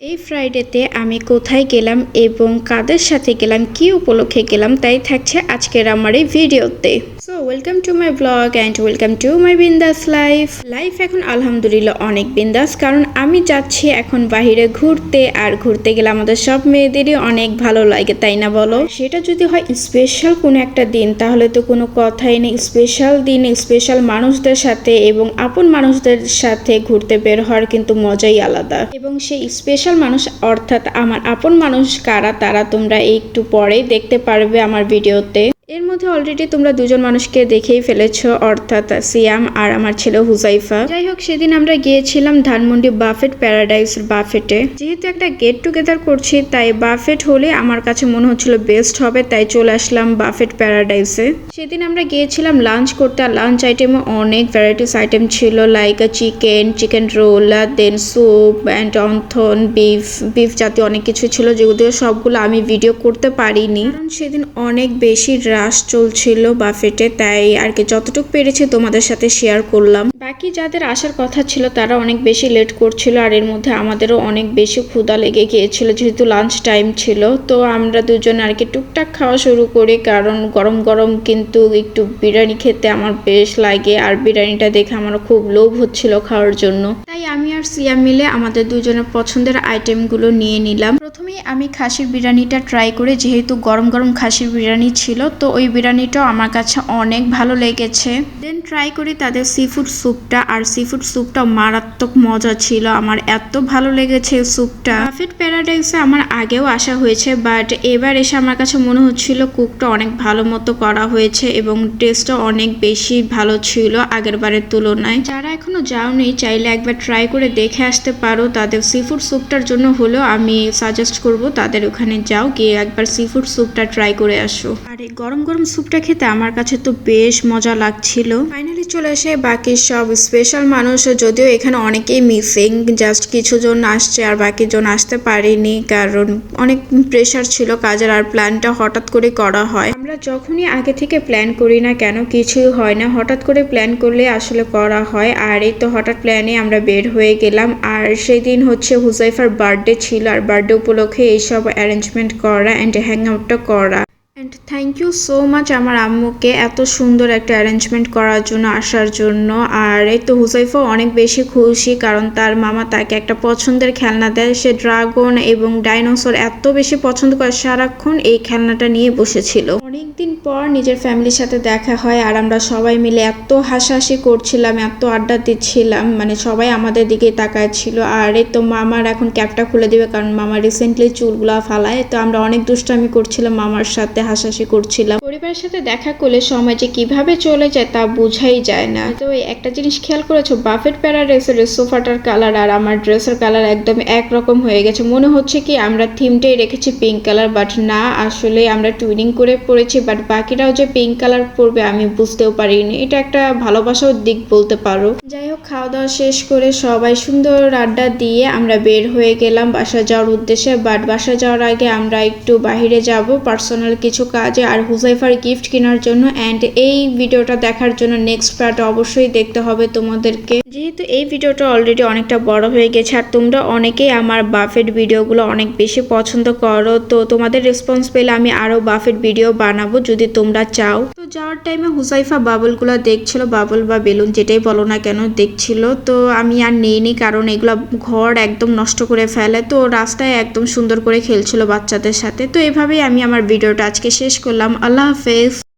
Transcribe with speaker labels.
Speaker 1: এই ফ্রাইডেতে আমি কোথায় গেলাম এবং কাদের সাথে গেলাম, কি উপলক্ষে গেলাম, তাই থাকছে আজকের আমার এই ভিডিওতে। So welcome to my blog and welcome to my Bindaas life life এখন আলহামদুলিল্লাহ অনেক বিন্দাস কারণ আমি যাচ্ছি এখন বাইরে ঘুরতে, আর ঘুরতে গেলে আমাদের সব মেয়েদেরই অনেক ভালো লাগে, তাই না বলো? সেটা যদি হয় স্পেশাল কোনো একটা দিন, তাহলে তো কোনো কথাই নেই। স্পেশাল দিন স্পেশাল মানুষদের সাথে এবং আপন মানুষদের সাথে ঘুরতে বের হওয়ার কিন্তু মজাই আলাদা। এবং সেই স্পেশাল মানুষ অর্থাৎ আমার আপন মানুষ কারা তারা তোমরা একটু পরেই দেখতে পারবে আমার ভিডিওতে। এর মধ্যে অলরেডি তোমরা দুজন মানুষকে দেখেই ফেলেছো, অর্থাৎ সিয়াম আর আমার ছেলে হুজাইফা। যাই হোক, সেদিন আমরা গিয়েছিলাম ধানমন্ডি বাফেট প্যারাডাইস বাফেটে। যেহেতু একটা গেট টুগেদার করছি, তাই বাফেট হলে আমার কাছে মনে হচ্ছিল বেস্ট হবে, তাই চলে আসলাম বাফেট প্যারাডাইসে। সেদিন আমরা গিয়েছিলাম লাঞ্চ করতে, আর লাঞ্চ আইটেমে অনেক ভ্যারাইটিস আইটেম ছিল like chicken chicken roll then soup and wonton beef beef জাতীয় অনেক কিছু ছিল, যেগুলো সবগুলো আমি ভিডিও করতে পারিনি। কারণ সেদিন অনেক বেশি রাশ চলছিল বাফেটে, তাই আর কি যতটুকু পেরেছি তোমাদের সাথে শেয়ার করলাম। বাকি যাদের আসার কথা ছিল তারা অনেক বেশি লেট করছিল আর এর মধ্যে আমাদেরও অনেক বেশি ক্ষুধা লেগে গিয়েছিল যেহেতু লাঞ্চ টাইম ছিল। তো আমরা দুজন আর কি টুকটাক খাওয়া শুরু করি, কারণ গরম গরম কিন্তু একটু বিরিয়ানি খেতে আমার বেশ লাগে আর বিরিয়ানিটা দেখে আমার খুব লোভ হচ্ছিল খাওয়ার জন্য। তাই আমি আর সিয়া মিলে আমাদের দুজনের পছন্দের আইটেমগুলো নিয়ে নিলাম। প্রথমেই আমি খাসির বিরিয়ানিটা ট্রাই করে, যেহেতু গরম গরম খাসির বিরিয়ানি ছিল, তো ওই বিরিয়ানিটাও আমার কাছে অনেক ভালো লেগেছে। দেন ট্রাই করি তাদের সি ফুড স্যুপটা আর সি ফুড স্যুপটাও মারাত্মক মজা ছিল। আমার এত ভালো লেগেছে স্যুপটা বাফেট প্যারাডাইসে আমার আগেও আসা হয়েছে বাট এবার এসে আমার কাছে মনে হচ্ছিল কুকটা অনেক ভালো মতো করা হয়েছে এবং টেস্টও অনেক বেশি ভালো ছিল আগের বারের তুলনায়। যারা এখনও যাওনি, চাইলে একবার ট্রাই করে দেখে আসতে পারো। তাদের সি ফুড স্যুপটার জন্য হলেও আমি সাজেস্ট করব, তাদের ওখানে যাও, গিয়ে একবার সি ফুড স্যুপটা ট্রাই করে আসো। আর এই গরম গরম গরম স্যুপটা খেতে আমার কাছে তো বেশ মজা লাগছিল। ফাইনালি চলে আসে বাকি সব স্পেশাল মানুষ, যদিও এখানে অনেকেই মিসিং জাস্ট কিছু জন আসছে আর বাকি জন আসতে পারেনি, কারণ অনেক প্রেশার ছিল কাজের আর প্ল্যানটা হঠাৎ করে করা হয়। আমরা যখনই আগে থেকে প্ল্যান করি না কেন, কিছুই হয় না। হঠাৎ করে প্ল্যান করলে আসলে করা হয়, আর এই তো হঠাৎ প্ল্যানে আমরা বের হয়ে গেলাম। আর সেই দিন হচ্ছে হুজাইফার বার্থডে ছিল, আর বার্থডে উপলক্ষে এইসব অ্যারেঞ্জমেন্ট করা অ্যান্ড হ্যাং আউটটা করা। And thank you so much আমার আম্মুকে এত সুন্দর একটা অ্যারেঞ্জমেন্ট করার জন্য, আসার জন্য। আর এই তো হুসাইফা অনেক বেশি খুশি কারণ তার মামা তাকে একটা পছন্দের খেলনা দেয়। সে ড্রাগন এবং ডাইনোসর এত বেশি পছন্দ করে, সারাক্ষণ এই খেলনাটা নিয়ে বসেছিল। অনেকদিন পর নিজের ফ্যামিলির সাথে দেখা হয় আর আমরা সবাই মিলে এত হাসাহাসি করছিলাম, এত আড্ডা দিচ্ছিলাম মানে সবাই আমাদের দিকেই তাকায় ছিল। আর এই তো মামার এখন ক্যাপটা খুলে দিবে কারণ মামা রিসেন্টলি চুলগুলা ফালায়, তো আমরা অনেক দুষ্টামি করছিলাম মামার সাথে, হাসাহাসি করছিলাম। পরিবারের সাথে দেখা করলে সময় যে কীভাবে চলে যায় তা বোঝাই যায় না। তো একটা জিনিস খেয়াল করেছ বাফেট প্যারাডাইসের সোফাটার কালার আর আমার ড্রেসের কালার একদম একরকম হয়ে গেছে। মনে হচ্ছে কি আমরা থিমটাই রেখেছি পিঙ্ক কালার বাট না, আসলে আমরা টুইনিং করে পড়েছি বাট বাকিরাও যে পিঙ্ক কালার পরবে আমি বুঝতেও পারিনি। এটা একটা ভালোবাসার দিক বলতে পারো। যাই হোক খাওয়া দাওয়া শেষ করে সবাই সুন্দর আড্ডা দিয়ে আমরা বের হয়ে গেলাম বাসা যাওয়ার উদ্দেশ্যে বাট বাসা যাওয়ার আগে আমরা একটু বাইরে যাব পার্সোনাল কিছু কাজে। আর হুজাইফার গিফট কেনার জন্য অ্যান্ড এই ভিডিওটা দেখার জন্য নেক্সট পার্ট অবশ্যই দেখতে হবে তোমাদেরকে। যেহেতু এই ভিডিওটা অলরেডি অনেকটা বড় হয়ে গেছে, আর তোমরা অনেকেই আমার বাফেট ভিডিওগুলো অনেক বেশি পছন্দ করো, তো তোমাদের রেসপন্স পেলে আমি আরও বাফেট ভিডিও বানাবো যদি তোমরা চাও। তো যাওয়ার টাইমে হুসাইফা বাবলগুলো দেখছিল, বাবল বা বেলুন যেটাই বলো না কেন দেখছিল। তো আমি আর নেইনি কারণ এগুলো ঘর একদম নষ্ট করে ফেলে। তো রাস্তায় একদম সুন্দর করে খেলছিল বাচ্চাদের সাথে। তো এভাবেই আমি আমার ভিডিওটা আজকে শেষ করলাম। আল্লাহ হাফেজ।